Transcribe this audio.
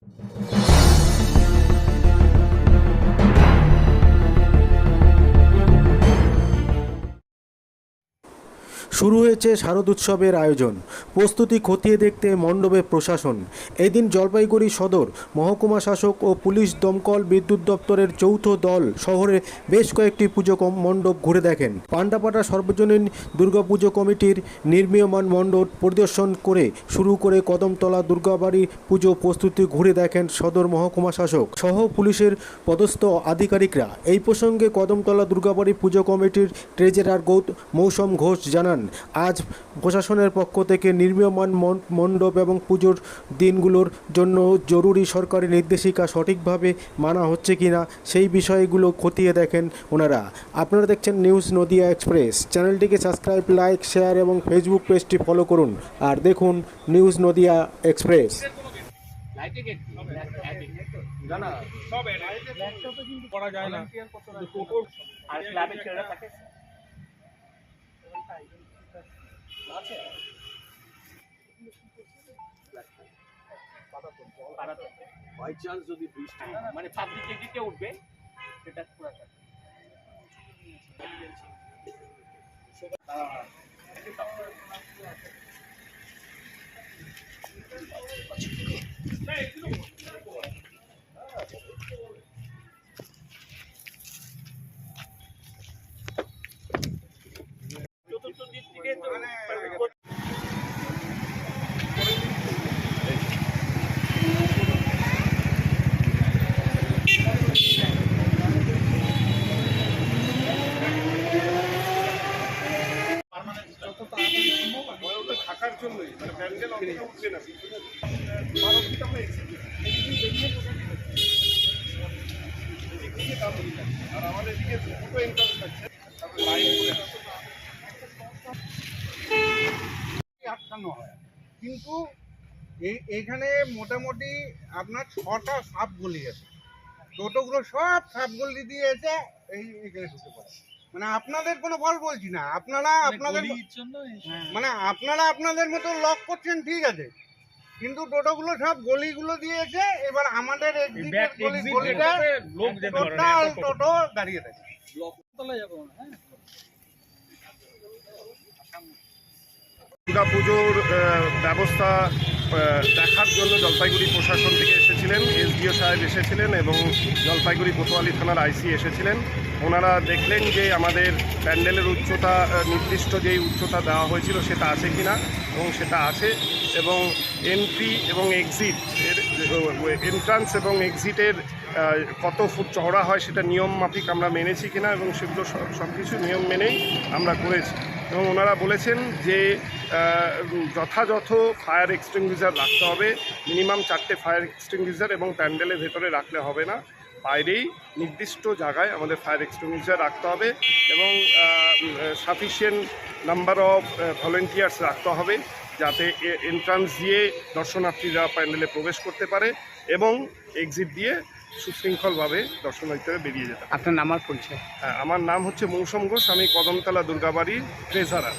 you শুরু হয়েছে শারদ উৎসবের আয়োজন। প্রস্তুতি খতিয়ে দেখতে মণ্ডপে প্রশাসন। এদিন জলপাইগুড়ি সদর, মহকুমা শাসক ও পুলিশ দমকল বিদ্যুৎ দপ্তরের যৌথ দল শহরে বেশ কয়েকটি পুজো মণ্ডপ ঘুরে দেখেন। পাণ্ডাপাড়া সর্বজনীন দুর্গাপুজো কমিটির নির্মীয়মান মণ্ডপ পরিদর্শন করে শুরু করে কদমতলা দুর্গাবাড়ি পুজো প্রস্তুতি ঘুরে দেখেন সদর মহকুমা শাসক। সহ পুলিশের পদস্থ আধিকারিকরা। এই প্রসঙ্গে কদমতলা দুর্গাবাড়ি পুজো কমিটির ট্রেজারার গৌত মৌসম ঘোষ জানান। আজ প্রশাসনের পক্ষ থেকে নির্মীয়মান মণ্ডপ এবং পুজোর দিনগুলোর জন্য জরুরি সরকারি নির্দেশিকা সঠিকভাবে মানা হচ্ছে কিনা সেই বিষয়গুলো খতিয়ে দেখেন ওনারা। আপনারা দেখছেন নিউজ নদিয়া এক্সপ্রেস। চ্যানেলটিকে সাবস্ক্রাইব লাইক শেয়ার এবং ফেসবুক পেজটি ফলো করুন। আর দেখুন নিউজ নদিয়া এক্সপ্রেস। করা যায় না। আর ক্লাবের ছেলেরা থাকে? বাই চান্স যদি বৃষ্টি মানে পাবলিক এডিটে উঠবে? সেটা পুরো চতুর্থ কিন্তু এইখানে মোটামুটি আপনার ছটা সাপ গলি আছে। টোটোগুলো সব সাপ গলি দিয়ে এসে এই এখানে ঢুকে পড়ে। মানে আপনাদের কোনো বল বলছি না আপনারা আপনাদের মানে আপনারা আপনাদের মতো লক করছেন ঠিক আছে। কিন্তু টোটোগুলো সব গলিগুলো দিয়েছে এবার আমাদের একদিকের গলি গলিটা টোটাল টোটো দাঁড়িয়ে থাকে। দুর্গা পুজোর ব্যবস্থা দেখার জন্য জলপাইগুড়ি প্রশাসন থেকে এসেছিলেন, এসডিও সাহেব এসেছিলেন এবং জলপাইগুড়ি কোতোয়ালি থানার আইসি এসেছিলেন। ওনারা দেখলেন যে আমাদের প্যান্ডেলের উচ্চতা নির্দিষ্ট যেই উচ্চতা দেওয়া হয়েছিল সেটা আছে কিনা এবং সেটা আছে এবং এন্ট্রি এবং এক্সিট এর এন্ট্রান্স এবং এক্সিটের কত ফুট চওড়া হয় সেটা নিয়ম মাফিক আমরা মেনেছি কিনা এবং সেগুলো সব কিছু নিয়ম মেনেই আমরা করেছি। এবং ওনারা বলেছেন যে যথাযথ ফায়ার এক্সটিংগুইজার রাখতে হবে। মিনিমাম চারটে ফায়ার এক্সটিংগুইজার এবং প্যান্ডেলের ভেতরে রাখলে হবে না। বাইরেই নির্দিষ্ট জায়গায় আমাদের ফায়ার এক্সটিংগুইজার রাখতে হবে এবং সাফিসিয়েন্ট নাম্বার অফ ভলেন্টিয়ার্স রাখতে হবে যাতে এন্ট্রান্স দিয়ে দর্শনার্থীরা প্যান্ডেলে প্রবেশ করতে পারে এবং এক্সিট দিয়ে সুশৃঙ্খলভাবে দর্শনার্থীরা বেরিয়ে যেতে আপনার নাম আর পরিচয়? হ্যাঁ, আমার নাম হচ্ছে মৌসম ঘোষ আমি কদমতলা দুর্গাবাড়ির ট্রেজারার